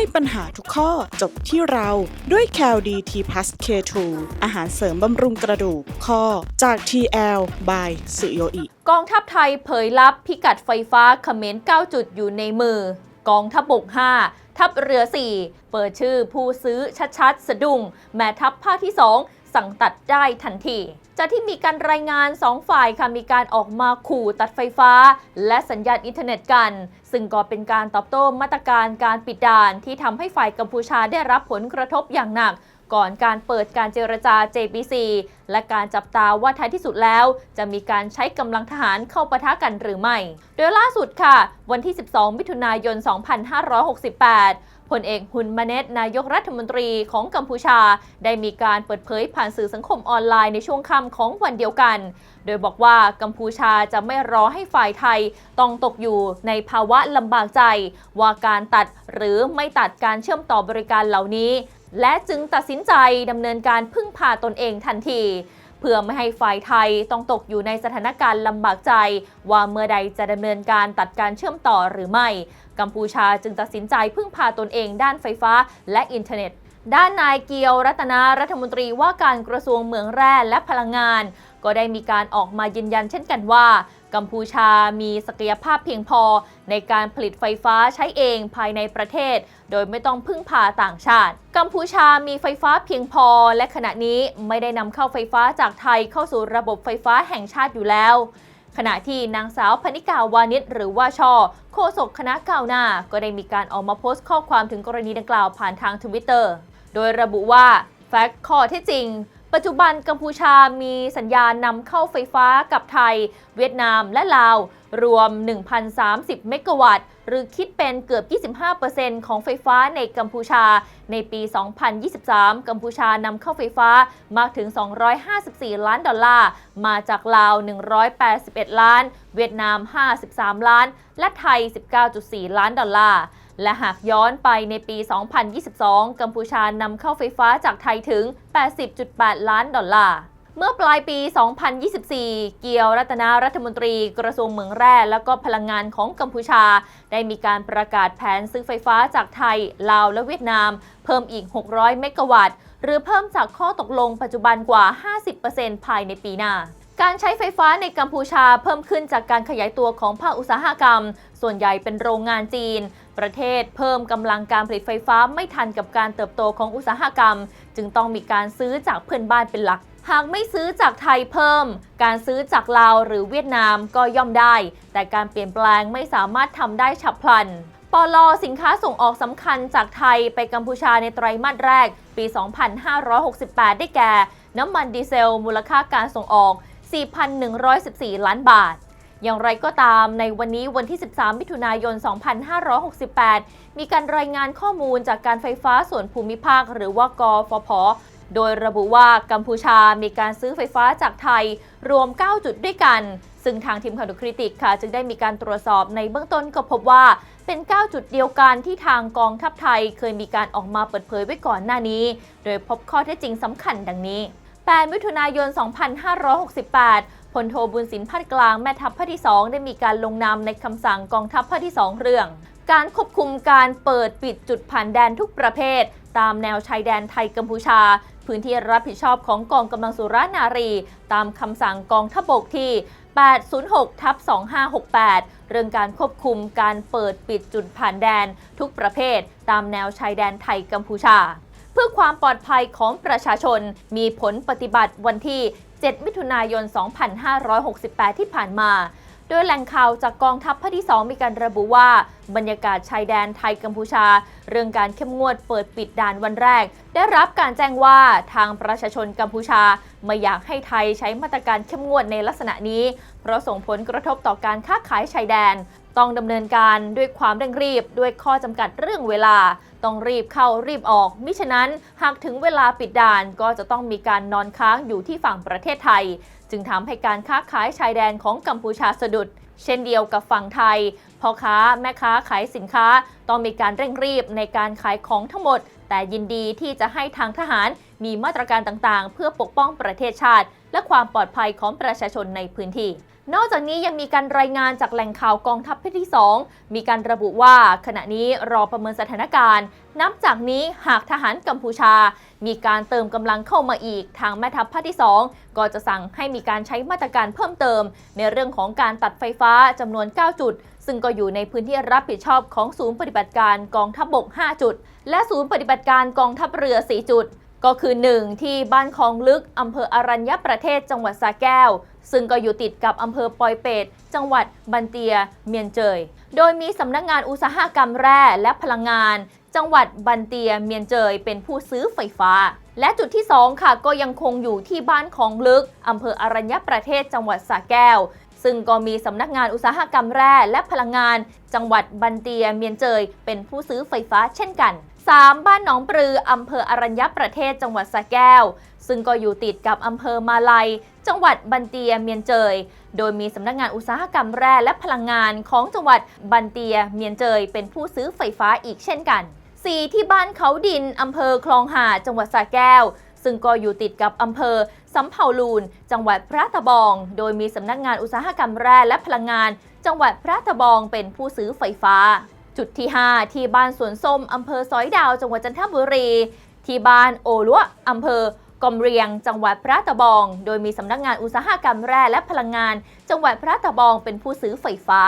ให้ปัญหาทุกข้อจบที่เราด้วย c a l d t p l u s K2 อาหารเสริมบำรุงกระดูกข้อจาก TL by สุโยอิกองทัพไทยเผยลับพิกัดไฟฟ้าเขมร9จุดอยู่ในมือ กองทัพบก 5 ทัพเรือ 4 เปิดชื่อผู้ซื้อชัดๆ สะดุ้งแม่ทัพภาคที่ 2 สั่งตัดได้ทันทีจากที่มีการรายงาน 2 ฝ่ายค่ะมีการออกมาขู่ตัดไฟฟ้า และสัญญาณอินเทอร์เน็ตกัน ซึ่งก็เป็นการตอบโต้มาตรการการปิดด่านที่ทำให้ฝ่ายกัมพูชาได้รับผลกระทบอย่างหนัก ก่อนการเปิดการเจรจา JPC และการจับตาว่าท้ายที่สุดแล้ว จะมีการใช้กำลังทหารเข้าปะทะกันหรือไม่ โดยล่าสุดค่ะ วันที่ 12 มิถุนายน 2568พลเอกฮุนมาเนตนายกรัฐมนตรีของกัมพูชา ได้มีการเปิดเผยผ่านสื่อสังคมออนไลน์ในช่วงค่ำของวันเดียวกัน โดยบอกว่ากัมพูชาจะไม่รอให้ฝ่ายไทยต้องตกอยู่ในภาวะลำบากใจ ว่าการตัดหรือไม่ตัดการเชื่อมต่อบริการเหล่านี้ และจึงตัดสินใจดำเนินการพึ่งพาตนเองทันที เพื่อไม่ให้ฝ่ายไทยต้องตกอยู่ในสถานการณ์ลำบากใจ ว่าเมื่อใดจะดำเนินการตัดการเชื่อมต่อหรือไม่ กัมพูชาจึงตัดสินใจพึ่งพาตนเองด้านไฟฟ้าและอินเทอร์เน็ต ด้านนายเกียวรัตนารัฐมนตรีว่าการกระทรวงเมืองแร่และพลังงาน ก็ได้มีการออกมายืนยันเช่นกันว่า กัมพูชามีศักยภาพเพียงพอในการผลิตไฟฟ้าใช้เองภายในประเทศ โดยไม่ต้องพึ่งพาต่างชาติ กัมพูชามีไฟฟ้าเพียงพอ และขณะนี้ไม่ได้นำเข้าไฟฟ้าจากไทยเข้าสู่ระบบไฟฟ้าแห่งชาติอยู่แล้วขณะที่นางสาวพนิกาวานิชหรือว่าชอโฆษกคณะก้าวหน้า ก็ได้มีการออกมาโพสต์ข้อความถึงกรณีดังกล่าวผ่านทางทวิตเตอร์ โดยระบุว่าแฟกต์ข้อท็จจริง ปัจจุบันกัมพูชามีสัญญาณนำเข้าไฟฟ้ากับไทย เวียดนามและลาว รวม 1,030 เมกะวัตต์ หรือคิดเป็นเกือบ 25%ของไฟฟ้าในกัมพูชา ในปี 2023 กัมพูชานำเข้าไฟฟ้ามากถึง 254 ล้านดอลลาร์ มาจากลาว 181 ล้าน เวียดนาม 53 ล้าน และไทย 19.4 ล้านดอลลาร์ และหากย้อนไปในปี 2022 กัมพูชานำเข้าไฟฟ้าจากไทยถึง 80.8 ล้านดอลลาร์ เมื่อปลายปี 2024 เกียวรัตนารัฐมนตรีกระทรวงเมืองแร่และก็พลังงานของกัมพูชา ได้มีการประกาศแผนซื้อไฟฟ้าจากไทย ลาวและเวียดนาม เพิ่มอีก 600 เมกะวัตต์ หรือเพิ่มจากข้อตกลงปัจจุบันกว่า 50%ภายในปีหน้า การใช้ไฟฟ้าในกัมพูชาเพิ่มขึ้นจากการขยายตัวของภาคอุตสาหกรรม ส่วนใหญ่เป็นโรงงานจีน ประเทศเพิ่มกำลังการผลิตไฟฟ้าไม่ทันกับการเติบโตของอุตสาหกรรม จึงต้องมีการซื้อจากเพื่อนบ้านเป็นหลัก หากไม่ซื้อจากไทยเพิ่ม การซื้อจากลาวหรือเวียดนามก็ย่อมได้ แต่การเปลี่ยนแปลงไม่สามารถทำได้ฉับพลันปลอสินค้าส่งออกสำคัญจากไทยไปกัมพูชาในไตรมาสแรก ปี 2568 ได้แก่ น้ำมันดีเซล มูลค่าการส่งออก 4,114 ล้านบาท อย่างไรก็ตามในวันนี้วันที่ 13 มิถุนายน 2568 มีการรายงานข้อมูลจากการไฟฟ้าส่วนภูมิภาค หรือว่ากฟผโดยระบุว่ากัมพูชามีการซื้อไฟฟ้าจากไทยรวม 9 จุดด้วยกัน ซึ่งทางทีมข่าวดูคริติกค่ะ จึงได้มีการตรวจสอบในเบื้องต้นก็พบว่าเป็น 9 จุดเดียวกันที่ทางกองทัพไทยเคยมีการออกมาเปิดเผยไว้ก่อนหน้านี้ โดยพบข้อเท็จจริงสำคัญดังนี้ 8 มิถุนายน 2568 พลโทบุญสินพัดกลางแม่ทัพภาคที่ 2 ได้มีการลงนามในคำสั่งกองทัพภาคที่ 2 เรื่อง การควบคุมการเปิดปิดจุดผ่านแดนทุกประเภท ตามแนวชายแดนไทยกัมพูชา พื้นที่รับผิดชอบของกองกำลังสุรานารี ตามคำสั่งกองทัพบกที่ 806ทับ2568 เรื่องการควบคุมการเปิดปิดจุดผ่านแดนทุกประเภท ตามแนวชายแดนไทยกัมพูชา เพื่อความปลอดภัยของประชาชน มีผลปฏิบัติวันที่ 7 มิถุนายน 2568 ที่ผ่านมา โดยแหล่งข่าวจากกองทัพภาคที่ 2 มีการระบุว่า บรรยากาศชายแดนไทยกัมพูชา เรื่องการเข้มงวดเปิดปิดด่านวันแรก ได้รับการแจ้งว่าทางประชาชนกัมพูชา ไม่อยากให้ไทยใช้มาตรการเข้มงวดในลักษณะนี้ เพราะส่งผลกระทบต่อการค้าขายชายแดน ต้องดำเนินการด้วยความเร่งรีบ ด้วยข้อจำกัดเรื่องเวลา ต้องรีบเข้ารีบออก มิฉะนั้นหากถึงเวลาปิดด่านก็จะต้องมีการนอนค้างอยู่ที่ฝั่งประเทศไทย จึงทำให้การค้าขายชายแดนของกัมพูชาสะดุด เช่นเดียวกับฝั่งไทยพ่อค้าแม่ค้าขายสินค้าต้องมีการเร่งรีบในการขายของทั้งหมด แต่ยินดีที่จะให้ทางทหารมีมาตรการต่างๆ เพื่อปกป้องประเทศชาติ และความปลอดภัยของประชาชนในพื้นที่ นอกจากนี้ยังมีการรายงานจากแหล่งข่าวกองทัพภาคที่ 2 มีการระบุว่าขณะนี้รอประเมินสถานการณ์ นับจากนี้หากทหารกัมพูชา มีการเติมกำลังเข้ามาอีก ทางแม่ทัพภาคที่ 2 ก็จะสั่งให้มีการใช้มาตรการเพิ่มเติม ในเรื่องของการตัดไฟฟ้าจำนวน 9 จุด ซึ่งก็อยู่ในพื้นที่รับผิดชอบของศูนย์ปฏิบัติการกองทัพบบก 5 จุด และศูนย์ปฏิบัติการกองทัพเรือ 4 จุด ก็คือ 1 ที่บ้านคลองลึกอำเภออรัญญประเทศจังหวัดสระแก้ว ซึ่งก็อยู่ติดกับอำเภอปอยเปตจังหวัดบันเตีย เมียนเจย โดยมีสำนักงานอุตสาหกรรมแร่และพลังงาน จังหวัดบันเตียเมียนเจย เป็นผู้ซื้อไฟฟ้า และจุดที่ 2 ค่ะ ก็ยังคงอยู่ที่บ้านคลองลึกอำเภออรัญญประเทศจังหวัดสระแก้วซึ่งก็มีสำนักงานอุตสาหกรรมแร่และพลังงาน จังหวัดบันเตียเมียนเจย เป็นผู้ซื้อไฟฟ้าเช่นกัน 3. บ้านหนองปลืออำเภออรัญญประเทศจังหวัดสระแก้ว ซึ่งก็อยู่ติดกับอำเภอมาลัย จังหวัดบันเตียเมียนเจย โดยมีสำนักงานอุตสาหกรรมแร่และพลังงานของจังหวัดบันเตียเมียนเจย เป็นผู้ซื้อไฟฟ้าอีกเช่นกัน 4. ที่บ้านเขาดินอำเภอคลองหาดจังหวัดสระแก้ว ซึ่งก็อยู่ติดกับอำเภอสำเภาลูน จังหวัดพระตะบอง โดยมีสำนักงานอุตสาหกรรมแร่และพลังงาน จังหวัดพระตะบองเป็นผู้ซื้อไฟฟ้า จุดที่ 5 ที่บ้านสวนส้มอำเภอสอยดาว จังหวัดจันทบุรี ที่บ้านโอลัวอำเภอกอมเรียง จังหวัดพระตะบอง โดยมีสำนักงานอุตสาหกรรมแร่และพลังงาน จังหวัดพระตะบองเป็นผู้ซื้อไฟฟ้า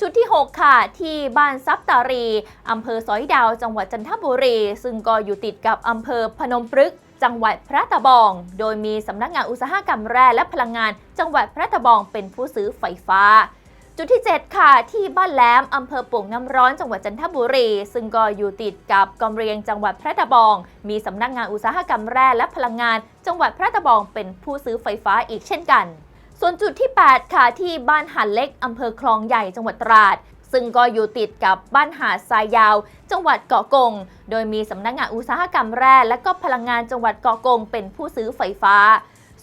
จุดที่ 6 ค่ะ ที่บ้านซับตารีอำเภอสอยดาว จังหวัดจันทบุรี ซึ่งก็อยู่ติดกับอำเภอพนมปรึกจังหวัดพระตะบอง โดยมีสำนักงานอุตสาหกรรมแร่และพลังงาน จังหวัดพระตะบองเป็นผู้ซื้อไฟฟ้า จุดที่ 7 ค่ะ ที่บ้านแหลมอำเภอป่งน้ำร้อนจังหวัดจันทบุรี ซึ่งก็อยู่ติดกับกอมเรียงจังหวัดพระตะบอง มีสำนักงานอุตสาหกรรมแร่และพลังงาน จังหวัดพระตะบองเป็นผู้ซื้อไฟฟ้าอีกเช่นกัน ส่วนจุดที่ 8 ค่ะ ที่บ้านหันเล็กอำเภอคลองใหญ่จังหวัดตราดซึ่งก็อยู่ติดกับบ้านหาดทรายยาว จังหวัดเกาะกง โดยมีสำนักงานอุตสาหกรรมแร่และก็พลังงานจังหวัดเกาะกง เป็นผู้ซื้อไฟฟ้า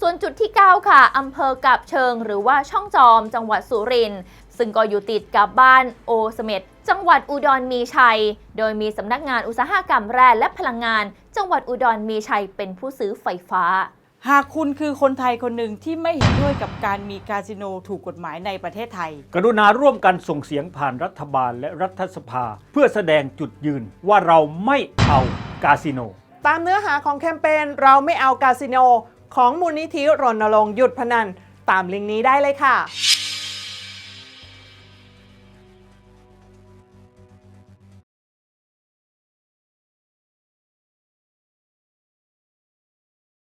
ส่วนจุดที่ 9 ค่ะอำเภอกาบเชิง หรือว่าช่องจอมจังหวัดสุรินทร์ซึ่งก็อยู่ติดกับบ้านโอเสเม็ดจังหวัดอุดรมีชัย โดยมีสำนักงานอุตสาหกรรมแร่และพลังงาน จังหวัดอุดรมีชัยเป็นผู้ซื้อไฟฟ้า หากคุณคือคนไทยคนหนึ่งที่ไม่เห็นด้วยกับการมีคาสิโนถูกกฎหมายในประเทศไทย กรุณาร่วมกันส่งเสียงผ่านรัฐบาลและรัฐสภา เพื่อแสดงจุดยืนว่าเราไม่เอากาสิโน ตามเนื้อหาของแคมเปญเราไม่เอาคาสิโน ของมูลนิธิรณรงค์หยุดพนัน ตามลิงก์นี้ได้เลยค่ะ